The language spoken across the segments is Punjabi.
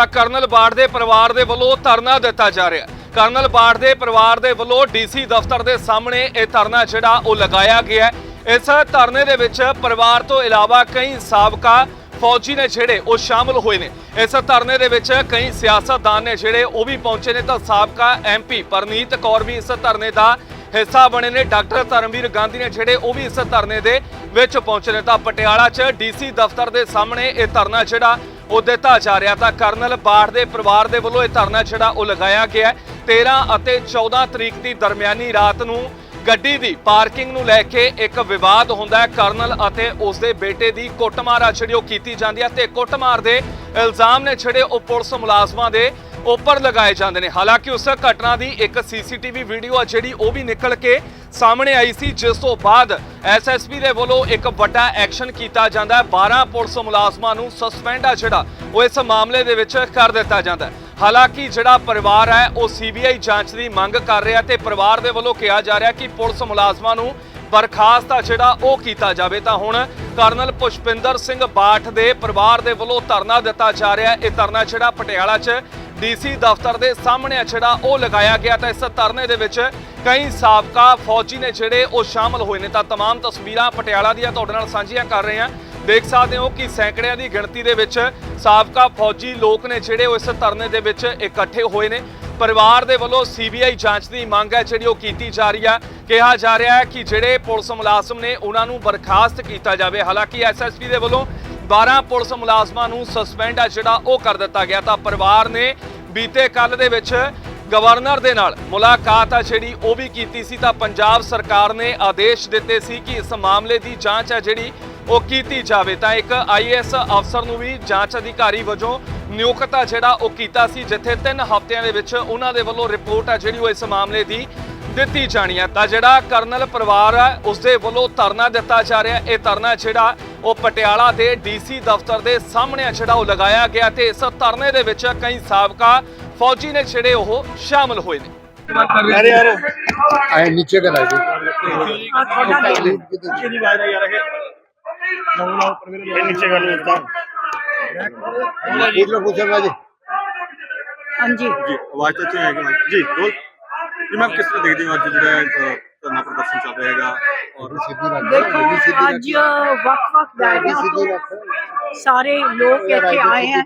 ਤਾਂ ਕਰਨਲ ਬਾੜ ਦੇ ਪਰਿਵਾਰ ਦੇ ਵੱਲੋਂ ਧਰਨਾ ਦਿੱਤਾ ਜਾ ਰਿਹਾ ਹੈ। ਕਰਨਲ ਬਾੜ ਦੇ ਪਰਿਵਾਰ ਦੇ ਵੱਲੋਂ ਡੀਸੀ ਦਫ਼ਤਰ ਦੇ ਸਾਹਮਣੇ ਇਹ ਧਰਨਾ ਜਿਹੜਾ ਉਹ ਲਗਾਇਆ ਗਿਆ ਹੈ। ਇਸ ਧਰਨੇ ਦੇ ਵਿੱਚ ਪਰਿਵਾਰ ਤੋਂ ਇਲਾਵਾ ਕਈ ਸਾਬਕਾ ਫੌਜੀ ਨੇ ਜਿਹੜੇ ਉਹ ਸ਼ਾਮਲ ਹੋਏ ਨੇ। ਇਸ ਧਰਨੇ ਦੇ ਵਿੱਚ ਕਈ ਸਿਆਸਤਦਾਨ ਨੇ ਜਿਹੜੇ ਉਹ ਵੀ ਪਹੁੰਚੇ ਨੇ ਤਾਂ ਸਾਬਕਾ ਐਮਪੀ ਪਰਨੀਤ ਕੌਰ ਵੀ ਇਸ ਧਰਨੇ ਦਾ ਹਿੱਸਾ ਬਣੇ ਨੇ। ਡਾਕਟਰ ਧਰਮਵੀਰ ਗਾਂਧੀ ਨੇ ਜਿਹੜੇ ਉਹ ਵੀ ਇਸ ਧਰਨੇ ਦੇ ਵਿੱਚ ਪਹੁੰਚੇ ਨੇ। ਤਾਂ ਪਟਿਆਲਾ 'ਚ ਡੀਸੀ ਦਫ਼ਤਰ ਦੇ ਸਾਹਮਣੇ ਇਹ ਧਰਨਾ ਜਿਹੜਾ ਉਹ ਦਿੱਤਾ ਜਾ ਰਿਹਾ ਤਾਂ ਕਰਨਲ ਬਾਠ ਦੇ ਪਰਿਵਾਰ ਦੇ ਵੱਲੋਂ ਇਹ ਧਰਨਾ ਜਿਹੜਾ ਉਹ ਲਗਾਇਆ ਗਿਆ ਹੈ। 13 ਅਤੇ 14 ਤਰੀਕ ਦੀ ਦਰਮਿਆਨੀ ਰਾਤ ਨੂੰ ਗੱਡੀ ਦੀ ਪਾਰਕਿੰਗ ਨੂੰ ਲੈ ਕੇ ਇੱਕ ਵਿਵਾਦ ਹੁੰਦਾ ਹੈ। ਕਰਨਲ ਅਤੇ ਉਸ ਦੇ ਬੇਟੇ ਦੀ ਕੁੱਟਮਾਰ ਆ ਜਿਹੜੀ ਉਹ ਕੀਤੀ ਜਾਂਦੀ ਹੈ ਤੇ ਕੁੱਟਮਾਰ ਦੇ ਇਲਜ਼ਾਮ ਨੇ ਜਿਹੜੇ ਉਹ ਪੁਲਿਸ ਮੁਲਾਜ਼ਮਾਂ ਦੇ ਉੱਪਰ ਲਗਾਏ ਜਾਂਦੇ ਨੇ। ਹਾਲਾਂਕਿ ਉਸ ਘਟਨਾ ਦੀ ਇੱਕ ਸੀਸੀਟੀਵੀ ਵੀਡੀਓ ਆ ਜਿਹੜੀ ਉਹ ਵੀ ਨਿਕਲ ਕੇ ਸਾਹਮਣੇ ਆਈ ਸੀ। ਜਿਸ ਤੋਂ ਬਾਅਦ ਐਸਐਸਪੀ ਦੇ ਵੱਲੋਂ ਇੱਕ ਵੱਡਾ ਐਕਸ਼ਨ ਕੀਤਾ ਜਾਂਦਾ ਹੈ। 12 ਪੁਲਿਸ ਮੁਲਾਜ਼ਮਾਂ ਨੂੰ ਸਸਪੈਂਡ ਆ ਜਿਹੜਾ, ਉਹ ਇਸ ਮਾਮਲੇ ਦੇ ਵਿੱਚ ਕਰ ਦਿੱਤਾ ਜਾਂਦਾ ਹੈ। ਹਾਲਾਂਕਿ ਜਿਹੜਾ ਪਰਿਵਾਰ ਹੈ, ਉਹ ਸੀਬੀਆਈ ਜਾਂਚ ਦੀ ਮੰਗ ਕਰ ਰਿਹਾ ਤੇ ਪਰਿਵਾਰ ਦੇ ਵੱਲੋਂ ਕਿਹਾ ਜਾ ਰਿਹਾ ਕਿ ਪੁਲਿਸ ਮੁਲਾਜ਼ਮਾਂ ਨੂੰ ਬਰਖਾਸਤ ਆ ਜਿਹੜਾ, ਉਹ ਕੀਤਾ ਜਾਵੇ। ਤਾਂ ਹੁਣ ਕਰਨਲ ਪੁਸ਼ਪਿੰਦਰ ਸਿੰਘ ਬਾਠ ਦੇ ਪਰਿਵਾਰ ਦੇ ਵੱਲੋਂ ਧਰਨਾ ਦਿੱਤਾ ਜਾ ਰਿਹਾ ਇਹ ਧਰਨਾ ਜਿਹੜਾ ਪਟਿਆਲਾ 'ਚ ਡੀਸੀ ਦਫ਼ਤਰ ਦੇ ਸਾਹਮਣੇ ਆ ਜਿਹੜਾ ਉਹ ਲਗਾਇਆ ਗਿਆ ਤਾਂ ਇਸ ਧਰਨੇ ਦੇ ਵਿੱਚ ਕਈ ਸਾਬਕਾ ਫੌਜੀ ਨੇ ਜਿਹੜੇ ਉਹ ਸ਼ਾਮਲ ਹੋਏ ਨੇ ਤਾਂ तमाम ਤਸਵੀਰਾਂ ਪਟਿਆਲਾ ਦੀਆਂ ਤੁਹਾਡੇ ਨਾਲ ਸਾਂਝੀਆਂ ਕਰ ਰਹੇ ਹਾਂ ਦੇਖ ਸਕਦੇ ਹੋ ਕਿ ਸੈਂਕੜਿਆਂ ਦੀ ਗਿਣਤੀ ਦੇ ਵਿੱਚ ਸਾਬਕਾ ਫੌਜੀ ਲੋਕ ਨੇ ਜਿਹੜੇ ਉਹ ਇਸ ਧਰਨੇ ਦੇ ਵਿੱਚ ਇਕੱਠੇ ਹੋਏ ਨੇ ਪਰਿਵਾਰ ਦੇ ਵੱਲੋਂ ਸੀਬੀਆਈ ਜਾਂਚ ਦੀ ਮੰਗ ਹੈ ਜਿਹੜੀ ਉਹ ਕੀਤੀ ਜਾ ਰਹੀ ਆ ਕਿਹਾ ਜਾ ਰਿਹਾ ਹੈ ਕਿ ਜਿਹੜੇ ਪੁਲਿਸ ਮੁਲਾਜ਼ਮ ਨੇ ਉਹਨਾਂ ਨੂੰ ਬਰਖਾਸਤ ਕੀਤਾ ਜਾਵੇ ਹਾਲਾਂਕਿ ਐਸਐਸਪੀ ਦੇ ਵੱਲੋਂ 12 ਪੁਲਿਸ ਮੁਲਾਜ਼ਮਾਂ ਨੂੰ ਸਸਪੈਂਡ ਆ ਜਿਹੜਾ ਉਹ ਕਰ ਦਿੱਤਾ ਗਿਆ। ਤਾਂ ਪਰਿਵਾਰ ਨੇ ਬੀਤੇ ਕੱਲ ਦੇ ਵਿੱਚ ਗਵਰਨਰ ਦੇ ਨਾਲ ਮੁਲਾਕਾਤ ਆ ਜਿਹੜੀ ਉਹ ਵੀ ਕੀਤੀ ਸੀ। ਤਾਂ ਪੰਜਾਬ ਸਰਕਾਰ ਨੇ ਆਦੇਸ਼ ਦਿੱਤੇ ਸੀ ਕਿ ਇਸ ਮਾਮਲੇ ਦੀ ਜਾਂਚ ਹੈ ਜਿਹੜੀ ਉਹ ਕੀਤੀ ਜਾਵੇ। ਤਾਂ ਇੱਕ ਆਈਐਸ ਅਫਸਰ ਨੂੰ ਵੀ ਜਾਂਚ ਅਧਿਕਾਰੀ ਵਜੋਂ ਨਿਯੁਕਤ ਆ ਜਿਹੜਾ ਉਹ ਕੀਤਾ ਸੀ। ਜਿੱਥੇ 3 ਹਫ਼ਤਿਆਂ ਦੇ ਵਿੱਚ ਉਹਨਾਂ ਦੇ ਵੱਲੋਂ ਰਿਪੋਰਟ ਆ ਜਿਹੜੀ ਉਹ ਇਸ ਮਾਮਲੇ ਦੀ ਦਿੱਤੀ ਜਾਣੀ ਹੈ ਤਾਂ ਜਿਹੜਾ ਕਰਨਲ ਪਰਿਵਾਰ ਹੈ ਉਸ ਦੇ ਵੱਲੋਂ ਧਰਨਾ ਦਿੱਤਾ ਜਾ ਰਿਹਾ ਇਹ ਧਰਨਾ ਜਿਹੜਾ ਉਹ ਪਟਿਆਲਾ ਦੇ ਡੀਸੀ ਦਫ਼ਤਰ ਦੇ ਸਾਹਮਣੇ ਆ ਜਿਹੜਾ ਉਹ ਲਗਾਇਆ ਗਿਆ ਤੇ ਇਸ ਧਰਨੇ ਦੇ ਵਿੱਚ ਕਈ ਸਾਬਕਾ ਫੌਜੀ ਨੇ ਜਿਹੜੇ ਉਹ ਸ਼ਾਮਲ ਹੋਏ ਨੇ अरे यार आए नीचे का लाइए ये नीचे वाले होता पूछ लो पूछो भाजी ਹਾਂਜੀ जी आवाज तो अच्छी आएगी मैम जी बोल ਮੈਂ ਕਿਸ ਤਰ੍ਹਾਂ ਦੇਖਦੇ ਹੋ ਅੱਜ ਜਿਹੜਾ ਧਰਨਾ ਪ੍ਰਦਰਸ਼ਨ ਚੱਲ ਰਿਹਾ ਹੈਗਾ? ਔਰ ਦੇਖੋ, ਅੱਜ ਵੱਖ-ਵੱਖ ਦਾਇਰਿਆਂ ਤੋਂ ਸਾਰੇ ਲੋਕ ਇੱਥੇ ਆਏ ਹਨ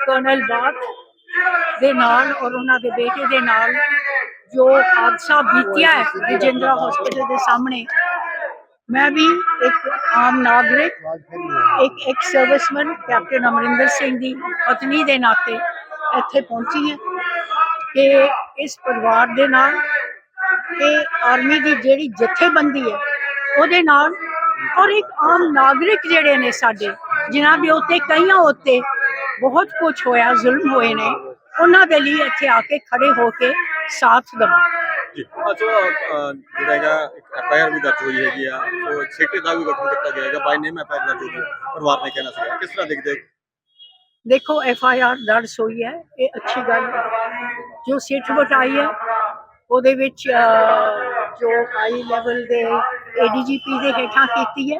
ਕਰਨਲ ਬਾਤ ਦੇ ਨਾਲ ਔਰ ਉਹਨਾਂ ਦੇ ਬੇਟੇ ਦੇ ਨਾਲ ਜੋ ਹਾਦਸਾ ਬੀਤਿਆ ਹੈ ਵਿਜੇਂਦਰਾ ਹਸਪੀਟਲ ਦੇ ਸਾਹਮਣੇ, ਮੈਂ ਵੀ ਇੱਕ ਆਮ ਨਾਗਰਿਕ, ਇੱਕ ਇੱਕ ਸਰਵਿਸਮੈਨ ਕੈਪਟਨ ਅਮਰਿੰਦਰ ਸਿੰਘ ਦੀ ਪਤਨੀ ਦੇ ਨਾਤੇ ਇੱਥੇ ਪਹੁੰਚੀ ਹੈ ਕਿ ਇਸ ਪਰਿਵਾਰ ਦੇ ਨਾਲ ਇਹ ਆਰਮੀ ਦੀ ਜਿਹੜੀ ਜਥੇਬੰਦੀ ਹੈ ਉਹਦੇ ਨਾਲ ਔਰ ਇੱਕ ਆਮ ਨਾਗਰਿਕ ਜਿਹੜੇ ਨੇ ਸਾਡੇ ਜਿਨ੍ਹਾਂ ਦੇ ਉੱਤੇ ਕਈਆਂ ਉੱਤੇ ਬਹੁਤ ਕੁਝ ਹੋਇਆ ਜ਼ੁਲਮ ਹੋਏ ਨੇ ਉਹਨਾਂ ਦੇ ਲਈ ਇੱਥੇ ਆ ਕੇ ਖੜੇ ਹੋ ਕੇ ਸਾਥ ਦਵਾਂ ਜੀ ਅਹ, ਜਿਹੜਾ ਹੈਗਾ ਇੱਕ ਐਫਆਈਆਰ ਵੀ ਦਰਜ ਹੋਈ ਹੈਗੀ ਆ ਉਹ ਇੱਕ ਸਿੱਟੇ ਦਾ ਵੀ ਗਠਨ ਕੀਤਾ ਗਿਆ ਹੈਗਾ ਬਾਈ ਨੇਮ ਐਫਆਈਆਰ ਦਰਜ ਹੋਈ ਹੈ। ਪਰਿਵਾਰ ਨੇ ਕਹਿਣਾ ਸੀਗਾ ਕਿਸ ਤਰ੍ਹਾਂ ਦੇਖਦੇ ਹੋ? ਦੇਖੋ ਐਫ ਆਈ ਆਰ ਦਰਜ ਹੋਈ ਹੈ ਇਹ ਅੱਛੀ ਗੱਲ ਹੈ ਜੋ ਸਿੱਟ ਵਟਾਈ ਹੈ ਉਹਦੇ ਵਿੱਚ ਅਹ, ਜੋ ਹਾਈ ਲੈਵਲ ਦੇ ਏਡੀਜੀਪੀ ਦੇ ਹੇਠਾਂ ਕੀਤੀ ਹੈ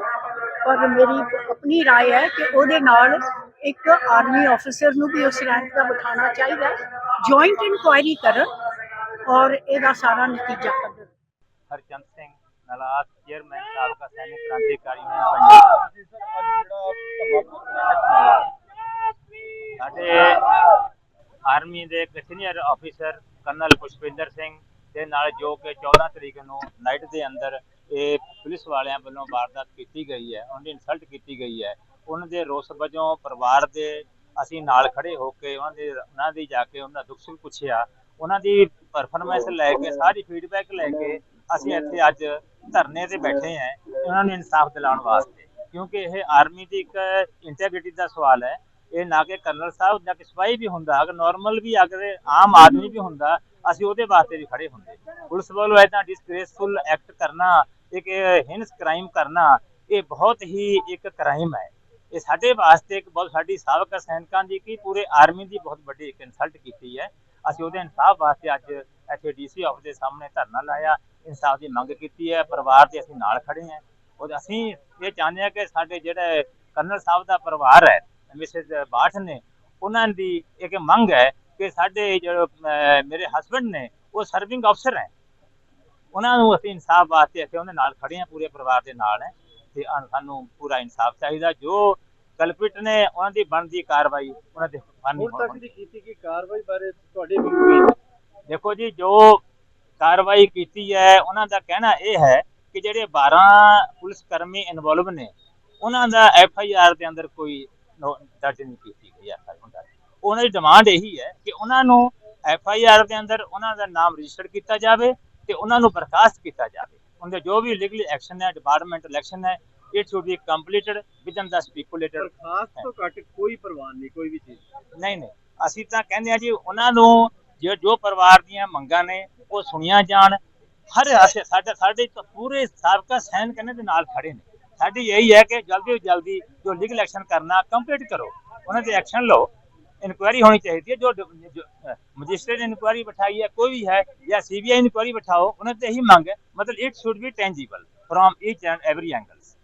ਪਰ ਮੇਰੀ ਆਪਣੀ رائے ਹੈ ਕਿ ਉਹਦੇ ਨਾਲ ਇੱਕ ਆਰਮੀ ਅਫਸਰ ਨੂੰ ਵੀ ਉਸ ਰੈਂਕ ਦਾ ਬਿਠਾਉਣਾ ਚਾਹੀਦਾ ਹੈ ਜੁਆਇੰਟ ਇਨਕੁਆਇਰੀ ਕਰਨ ਔਰ ਇਹਦਾ ਸਾਰਾ ਨਤੀਜਾ ਕੱਢਣ ਹਰਚੰਦ ਸਿੰਘ ਨਲਾਸ ਚੇਅਰਮੈਨ ਸਾਬਕਾ ਸੈਨਿਕ ਕ੍ਰਾਂਤੀਕਾਰੀ ਯੂਨੀਅਨ ਪੰਜਾਬ ਸਾਡੇ ਆਰਮੀ ਦੇ ਇੱਕ senior officer colonel Pushpinder Singh ਦੇ ਨਾਲ ਜੋ ਕਿ 14 ਤਰੀਕ ਨੂੰ ਨਾਈਟ ਦੇ ਅੰਦਰ ਇਹ ਪੁਲਿਸ ਵਾਲਿਆਂ ਵੱਲੋਂ ਵਾਰਦਾਤ ਕੀਤੀ ਗਈ ਹੈ ਉਹਨਾਂ ਦੀ ਇਨਸਲਟ ਕੀਤੀ ਗਈ ਹੈ। ਉਹਨਾਂ ਦੇ ਰੋਸ ਵਜੋਂ ਪਰਿਵਾਰ ਦੇ ਅਸੀਂ ਨਾਲ ਖੜੇ ਹੋ ਕੇ ਉਹਨਾਂ ਦੇ, ਉਹਨਾਂ ਦੀ ਜਾ ਕੇ ਉਹਨਾਂ ਦਾ ਦੁੱਖ ਸੁੱਖ ਪੁੱਛਿਆ। ਉਹਨਾਂ ਦੀ ਪਰਫਾਰਮੈਂਸ ਲੈ ਕੇ, ਸਾਰੀ ਫੀਡਬੈਕ ਲੈ ਕੇ ਅਸੀਂ ਇੱਥੇ ਅੱਜ ਧਰਨੇ ਤੇ ਬੈਠੇ ਹਾਂ। ਉਹਨਾਂ ਨੂੰ ਇਨਸਾਫ ਦਿਲਾਉਣ ਵਾਸਤੇ। ਕਿਉਂਕਿ ਇਹ ਆਰਮੀ ਦੀ ਇੱਕ ਇੰਟੈਗ੍ਰਿਟੀ ਦਾ ਸਵਾਲ ਹੈ। ਇਹ ਨਾ ਕਿ ਕਰਨਲ ਸਾਹਿਬ ਜਾਂ ਕਿ ਸਿਪਾਹੀ ਵੀ ਹੁੰਦਾ, ਅਗਰ ਨਾਰਮਲ ਵੀ ਅਗਰ ਆਮ ਆਦਮੀ ਵੀ ਹੁੰਦਾ, ਅਸੀਂ ਉਹਦੇ ਵਾਸਤੇ ਵੀ ਖੜੇ ਹੁੰਦੇ। ਪੁਲਿਸ ਵੱਲੋਂ ਇਦਾਂ ਡਿਸਗ੍ਰੇਸਫੁਲ ਐਕਟ ਕਰਨਾ, ਇੱਕ ਹਿੰਸ ਕ੍ਰਾਈਮ ਕਰਨਾ, ਇਹ ਬਹੁਤ ਹੀ ਇੱਕ ਕ੍ਰਾਈਮ ਹੈ। ਇਹ ਸਾਡੇ ਵਾਸਤੇ ਇੱਕ ਬਹੁਤ, ਸਾਡੀ ਸਾਬਕਾ ਸੈਨਿਕਾਂ ਦੀ ਕੀ, ਪੂਰੇ ਆਰਮੀ ਦੀ ਬਹੁਤ ਵੱਡੀ ਇੱਕ ਇਨਸਲਟ ਕੀਤੀ ਹੈ। ਅਸੀਂ ਉਹਦੇ ਇਨਸਾਫ ਵਾਸਤੇ ਅੱਜ ਇੱਥੇ ਡੀਸੀ ਆਫਿਸ ਦੇ ਸਾਹਮਣੇ ਧਰਨਾ ਲਾਇਆ, ਇਨਸਾਫ ਦੀ ਮੰਗ ਕੀਤੀ ਹੈ, ਪਰਿਵਾਰ ਦੇ ਅਸੀਂ ਨਾਲ ਖੜੇ ਹਾਂ। ਔਰ ਅਸੀਂ ਇਹ ਚਾਹੁੰਦੇ ਹਾਂ ਕਿ ਸਾਡੇ ਜਿਹੜੇ ਕਰਨਲ ਸਾਹਿਬ ਦਾ ਪਰਿਵਾਰ ਹੈ ਮਿਸਿਸ ਬਾਠ ਨੇ ਉਹਨਾਂ ਦੀ ਇੱਕ ਮੰਗ ਹੈ ਕਿ ਸਾਡੇ ਜੋ ਮੇਰੇ ਹਸਬੰਡ ਨੇ ਉਹ ਸਰਵਿੰਗ ਅਫਸਰ ਹੈ। ਉਹਨਾਂ ਨੂੰ ਅਸੀਂ ਇਨਸਾਫ ਵਾਸਤੇ ਅਸੀਂ ਉਹਦੇ ਨਾਲ ਖੜੇ ਹਾਂ ਪੂਰੇ ਪਰਿਵਾਰ ਦੇ ਨਾਲ ਹੈ। ਤੇ ਸਾਨੂੰ ਪੂਰਾ ਇਨਸਾਫ ਚਾਹੀਦਾ। ਜੋ ਕਲਪਿਟ ਨੇ ਉਹਨਾਂ ਦੀ ਬਣਦੀ ਕਾਰਵਾਈ ਉਹਨਾਂ ਦੇ ਹੁਣ ਤੱਕ ਦੀ ਕੀਤੀ ਗਈ ਕਾਰਵਾਈ ਬਾਰੇ ਤੁਹਾਡੇ? ਦੇਖੋ ਜੀ ਜੋ ਕਾਰਵਾਈ ਕੀਤੀ ਹੈ ਉਹਨਾਂ ਦਾ ਕਹਿਣਾ ਇਹ ਹੈ ਕਿ ਜਿਹੜੇ 12 ਪੁਲਿਸ ਕਰਮੀ ਇਨਵੋਲਵ ਨੇ ਉਹਨਾਂ ਦਾ ਐਫ ਆਈ ਆਰ ਦੇ ਅੰਦਰ ਕੋਈ ਦਰਜ ਨਹੀਂ ਕੀਤੀ ਗਈ ਐਫ ਆਈ ਆਰ ਉਹਨਾਂ ਦੀ ਡਿਮਾਂਡ ਇਹੀ ਹੈ ਕਿ ਉਹਨਾਂ ਨੂੰ ਐਫ ਆਈ ਆਰ ਦੇ ਅੰਦਰ ਉਹਨਾਂ ਦਾ ਨਾਮ ਰਜਿਸਟਰ ਕੀਤਾ ਜਾਵੇ ਤੇ ਉਹਨਾਂ ਨੂੰ ਬਰਖਾਸਤ ਕੀਤਾ ਜਾਵੇ। ਉਹਦੇ ਜੋ ਵੀ ਲੀਗਲ ਐਕਸ਼ਨ ਹੈ ਡਿਪਾਰਟਮੈਂਟ ਇਲੈਕਸ਼ਨ ਹੈ it should be completed within the speculated ਖਾਸ ਤੋਂ ਘੱਟ ਕੋਈ ਪ੍ਰਵਾਹ ਨਹੀਂ ਕੋਈ ਵੀ ਚੀਜ਼ ਨਹੀਂ। ਨਹੀਂ ਅਸੀਂ ਤਾਂ ਕਹਿੰਦੇ ਆ ਜੀ ਉਹਨਾਂ ਨੂੰ ਜੋ ਜੋ ਪਰਿਵਾਰ ਦੀਆਂ ਮੰਗਾਂ ਨੇ ਉਹ ਸੁਣੀਆਂ ਜਾਣ। ਹਰ ਹਾਸੇ ਸਾਡੇ ਸਾਡੇ ਪੂਰੇ ਸਾਬਕਾ ਸੈਨ ਕਰਨੇ ਦੇ ਨਾਲ ਖੜੇ ਨੇ। ਸਾਡੀ ਇਹੀ ਹੈ ਕਿ ਜਲਦੀ ਤੋਂ ਜਲਦੀ ਜੋ ਲੀਗਲ ਐਕਸ਼ਨ ਕਰਨਾ ਕੰਪਲੀਟ ਕਰੋ। ਉਹਨਾਂ ਤੇ ਐਕਸ਼ਨ ਲਓ। ਇਨਕੁਆਇਰੀ ਹੋਣੀ ਚਾਹੀਦੀ ਹੈ। ਜੋ ਮਜਿਸਟਰੇਟ ਇਨਕੁਆਇਰੀ ਬਿਠਾਈ ਹੈ, ਕੋਈ ਵੀ ਹੈ, ਜਾਂ ਸੀਬੀਆਈ ਇਨਕੁਆਇਰੀ ਬਿਠਾਓ, ਉਹਨਾਂ ਤੇ ਇਹੀ ਮੰਗ ਹੈ। ਮਤਲਬ it should be tangible from each and every angle